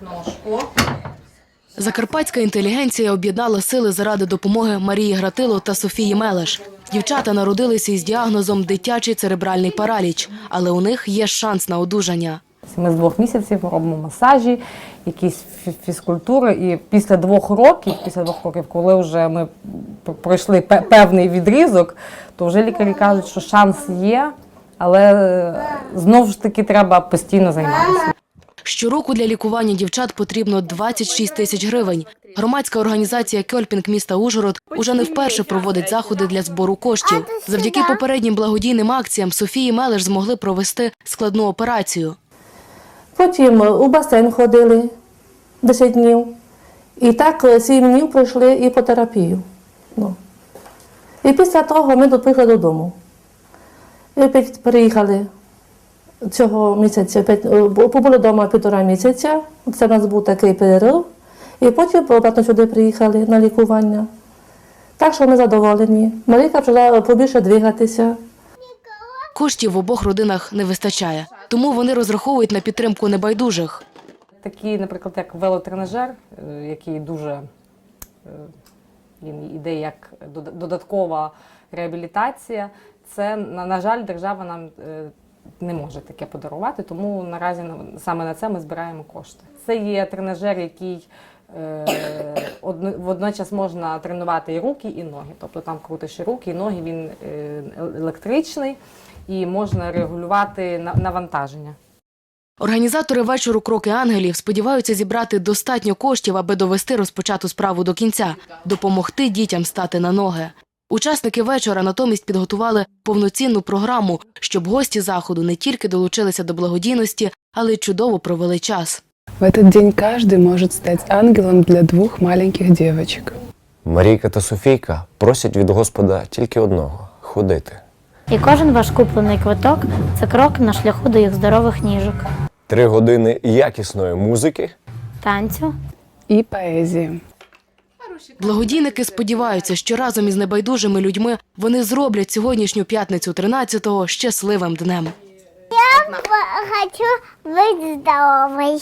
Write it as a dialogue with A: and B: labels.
A: ножку.
B: Закарпатська інтелігенція об'єднала сили заради допомоги Марії Гратило та Софії Мелеш. Дівчата народилися із діагнозом дитячий церебральний параліч, але у них є шанс на одужання.
C: Ми з двох місяців робимо масажі, якісь фізкультури. І після двох років, після двох років, коли вже ми пройшли пе- певний відрізок, то вже лікарі кажуть, що шанс є, але е, знову ж таки треба постійно займатися.
B: Щороку для лікування дівчат потрібно 26 тисяч гривень. Громадська організація Кьольпінг міста Ужгород уже не вперше проводить заходи для збору коштів. Завдяки попереднім благодійним акціям Софії Мелеш змогли провести складну операцію.
D: Потім у басейн ходили 10 днів. І так е, 7 днів пройшли іпотерапію. Ну. І після того ми приїхали додому. І приїхали цього місяця, опять, е, побули вдома півтора місяця. Це в нас був такий перерив. І потім обратно сюди приїхали на лікування. Так що ми задоволені. Марійка почала побільше двигатися.
B: Коштів в обох родинах не вистачає, тому вони розраховують на підтримку небайдужих.
C: Такі, наприклад, як велотренажер, е, який дуже е, він іде як додаткова реабілітація. Це, на, жаль, держава нам е, не може таке подарувати, тому наразі саме на це ми збираємо кошти. Це є тренажер, який е, водночас можна тренувати і руки, і ноги. Тобто там крутиш і руки, і ноги, він е, електричний і можна регулювати на- навантаження.
B: Організатори вечору Кроки ангелів сподіваються зібрати достатньо коштів, аби довести розпочату справу до кінця, допомогти дітям стати на ноги. Учасники вечора натомість підготували повноцінну програму, щоб гості заходу не тільки долучилися до благодійності, але й чудово провели час.
E: В этот день каждый может стать ангелом для двух маленьких девочек.
F: Марійка та Софійка просять від Господа тільки одного ходити.
G: І кожен ваш куплений квиток це крок на шляху до їх здорових ніжок,
F: Три години якісної музики,
G: танцю
E: И поэзии.
B: Благодійники сподіваються, що разом із небайдужими людьми вони зроблять сьогоднішню п'ятницю 13-го щасливим днем.
H: Я Хочу бути здоровой.